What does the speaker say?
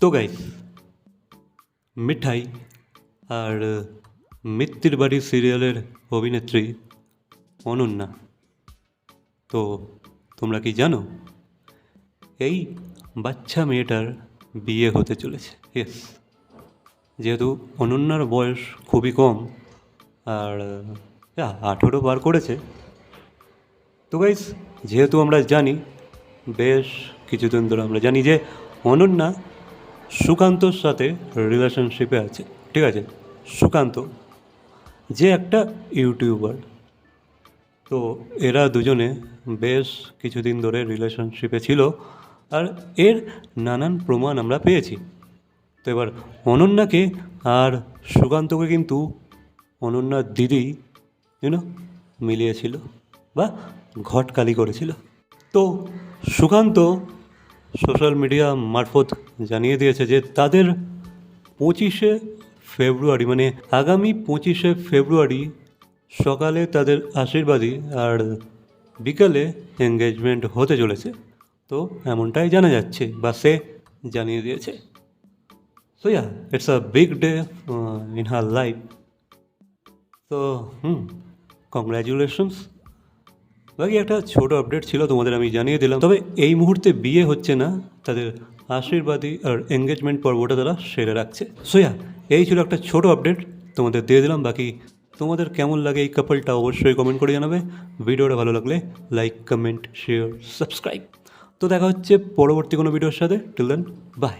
তো গাইস মিঠাই আর মিত্তির বাড়ি সিরিয়ালের অভিনেত্রী অনন্যা। তো তোমরা কি জানো, এই বাচ্চা মেয়েটার বিয়ে হতে চলেছে। ইয়েস যেহেতু অনন্যার বয়স খুবই কম আর আঠেরো বার করেছে। তো গাইস যেহেতু আমরা জানি, বেশ কিছুদিন ধরে আমরা জানি যে অনন্যা সুকান্তর সাথে রিলেশনশিপে আছে, ঠিক আছে? সুকান্ত, যে একটা ইউটিউবার তো এরা দুজনে বেশ কিছুদিন ধরে রিলেশনশিপে ছিল আর এর নানান প্রমাণ আমরা পেয়েছি। তো এবার অনন্যাকে আর সুকান্তকে কিন্তু অনন্যার দিদি ইউনো মিলিয়েছিল বা ঘটকালি করেছিল। তো সুকান্ত সোশ্যাল মিডিয়া মারফত জানিয়ে দিয়েছে যে তাদের পঁচিশে ফেব্রুয়ারি মানে আগামী পঁচিশে ফেব্রুয়ারি সকালে তাদের আশীর্বাদী আর বিকালে এঙ্গেজমেন্ট হতে চলেছে। তো এমনটাই জানা যাচ্ছে বা সে জানিয়ে দিয়েছে। So yeah it's a big day in her life তো হুম কংগ্র্যাচুলেশনস বাকি একটা ছোট আপডেট ছিল, তোমাদের আমি জানিয়ে দিলাম। তবে এই মুহূর্তে বিয়ে হচ্ছে না, তাদের আশীর্বাদী আর এঙ্গেজমেন্ট পর্বটা তারা সেরে রাখছে। সোয়া এই ছিল একটা ছোট আপডেট তোমাদের দিয়ে দিলাম। বাকি তোমাদের কেমন লাগে এই কাপলটা অবশ্যই কমেন্ট করে জানাবে। ভিডিওটা ভালো লাগলে লাইক কমেন্ট শেয়ার সাবস্ক্রাইব তো দেখা হচ্ছে পরবর্তী কোনো ভিডিওর সাথে। Till then by